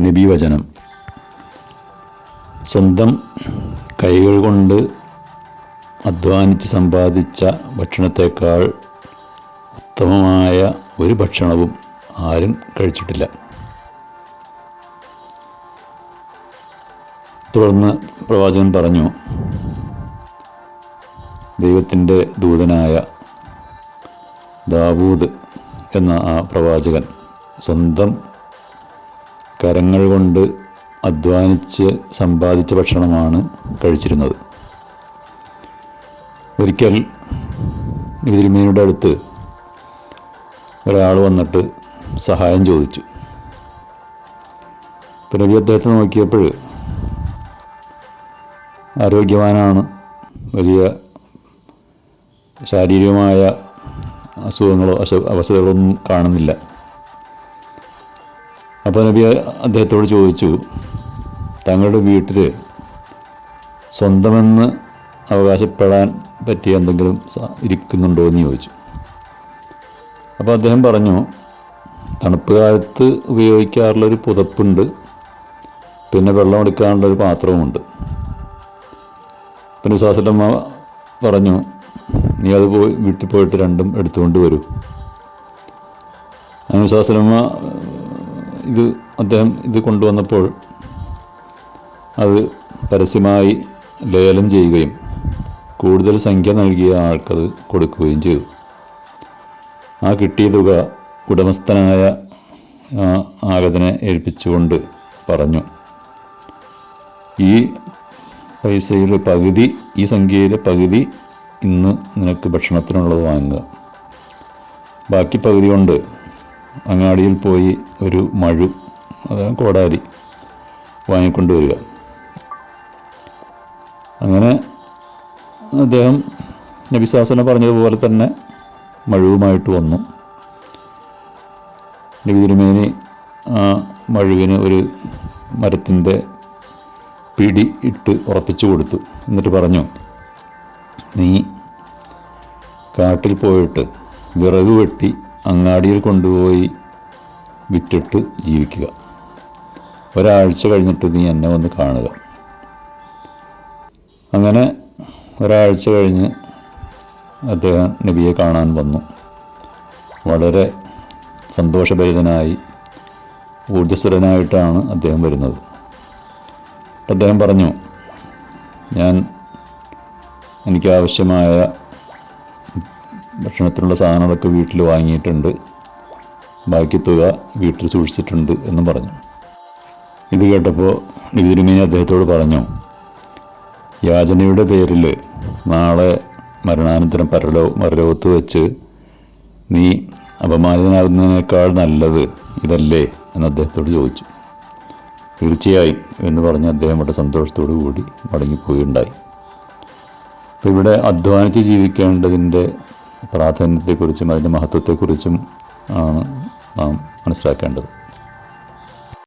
നബീവചനം. സ്വന്തം കൈകൾ കൊണ്ട് അധ്വാനിച്ച് സമ്പാദിച്ച ഭക്ഷണത്തേക്കാൾ ഉത്തമമായ ഒരു ഭക്ഷണവും ആരും കഴിച്ചിട്ടില്ല. തുടർന്ന് പ്രവാചകൻ പറഞ്ഞു ദൈവത്തിന്റെ ദൂതനായ ദാവൂദ് എന്ന ആ പ്രവാചകൻ സ്വന്തം കരങ്ങൾ കൊണ്ട് അധ്വാനിച്ച് സമ്പാദിച്ച ഭക്ഷണമാണ് കഴിച്ചിരുന്നത്. ഒരിക്കൽ തിരുമേനിയുടെ അടുത്ത് ഒരാൾ വന്നിട്ട് സഹായം ചോദിച്ചു. അപ്പോൾ അദ്ദേഹത്തെ നോക്കിയപ്പോൾ ആരോഗ്യവാനാണ് വലിയ ശാരീരികമായ അസുഖങ്ങളോ അസ അവസ്ഥകളൊന്നും കാണുന്നില്ല. അപ്പോൾ നബി അദ്ദേഹത്തോട് ചോദിച്ചു തങ്ങളുടെ വീട്ടിൽ സ്വന്തമെന്ന് അവകാശപ്പെടാൻ പറ്റിയ എന്തെങ്കിലും ഇരിക്കുന്നുണ്ടോ എന്ന് ചോദിച്ചു. അപ്പോൾ അദ്ദേഹം പറഞ്ഞു തണുപ്പ് കാലത്ത് ഉപയോഗിക്കാറുള്ളൊരു പുതപ്പുണ്ട് പിന്നെ വെള്ളം എടുക്കാനുള്ളൊരു പാത്രവുമുണ്ട്. പിന്നെ വിശ്വാസമ്മ പറഞ്ഞു നീ അത് പോയി വീട്ടിൽ പോയിട്ട് രണ്ടും എടുത്തുകൊണ്ട് വരൂ. അങ്ങനെ ഇത് അദ്ദേഹം ഇത് കൊണ്ടുവന്നപ്പോൾ അത് പരസ്യമായി ലേലം ചെയ്യുകയും കൂടുതൽ സംഖ്യ നൽകിയ ആൾക്കത് കൊടുക്കുകയും ചെയ്തു. ആ കിട്ടിയ തുക ഉടമസ്ഥനായ ആഗതനെ ഏൽപ്പിച്ചുകൊണ്ട് പറഞ്ഞു. ഈ പൈസയിൽ പകുതി ഈ സംഖ്യയിലെ പകുതി ഇന്ന് നിനക്ക് ഭക്ഷണത്തിനുള്ളത് വാങ്ങുക. ബാക്കി പകുതി കൊണ്ട് അങ്ങാടിയിൽ പോയി ഒരു മഴു അതായത് കോടാലി വാങ്ങിക്കൊണ്ട് വരിക. അങ്ങനെ അദ്ദേഹം നബിസാസന പറഞ്ഞതുപോലെ തന്നെ മഴുവുമായിട്ട് വന്നു. നബി തിരുമേനി ആ മഴുവിന് ഒരു മരത്തിന്റെ പിടി ഇട്ട് ഉറപ്പിച്ചു കൊടുത്തു. എന്നിട്ട് പറഞ്ഞു നീ കാട്ടിൽ പോയിട്ട് വിറക് വെട്ടി അങ്ങാടിയിൽ കൊണ്ടുപോയി വിറ്റിട്ട് ജീവിക്കുക. ഒരാഴ്ച കഴിഞ്ഞിട്ട് നീ എന്നെ വന്ന് കാണുക. അങ്ങനെ ഒരാഴ്ച കഴിഞ്ഞ് അദ്ദേഹം നബിയെ കാണാൻ വന്നു. വളരെ സന്തോഷഭരിതനായി ഊർജസ്വരനായിട്ടാണ് അദ്ദേഹം വരുന്നത്. അദ്ദേഹം പറഞ്ഞു ഞാൻ എനിക്ക് ആവശ്യമായ ഭക്ഷണത്തിനുള്ള സാധനങ്ങളൊക്കെ വീട്ടിൽ വാങ്ങിയിട്ടുണ്ട്. ബാക്കി തുക വീട്ടിൽ സൂക്ഷിച്ചിട്ടുണ്ട് എന്നും പറഞ്ഞു. ഇത് കേട്ടപ്പോൾ നിതിരുമേനി അദ്ദേഹത്തോട് പറഞ്ഞു യാചനയുടെ പേരിൽ നാളെ മരണാനന്തരം പരലോ പരലോകത്ത് വെച്ച് നീ അപമാനിതനാകുന്നതിനേക്കാൾ നല്ലത് ഇതല്ലേ? എന്ന് അദ്ദേഹത്തോട് ചോദിച്ചു. തീർച്ചയായും എന്ന് പറഞ്ഞ് അദ്ദേഹം വളരെ സന്തോഷത്തോടു കൂടി മടങ്ങിപ്പോയിണ്ടായി. അപ്പോൾ ഇവിടെ അധ്വാനിച്ച് ജീവിക്കേണ്ടതിന്റെ പ്രാധാന്യത്തെക്കുറിച്ചും അതിന്റെ മഹത്വത്തെക്കുറിച്ചും ആണ് നാം മനസ്സിലാക്കേണ്ടത്.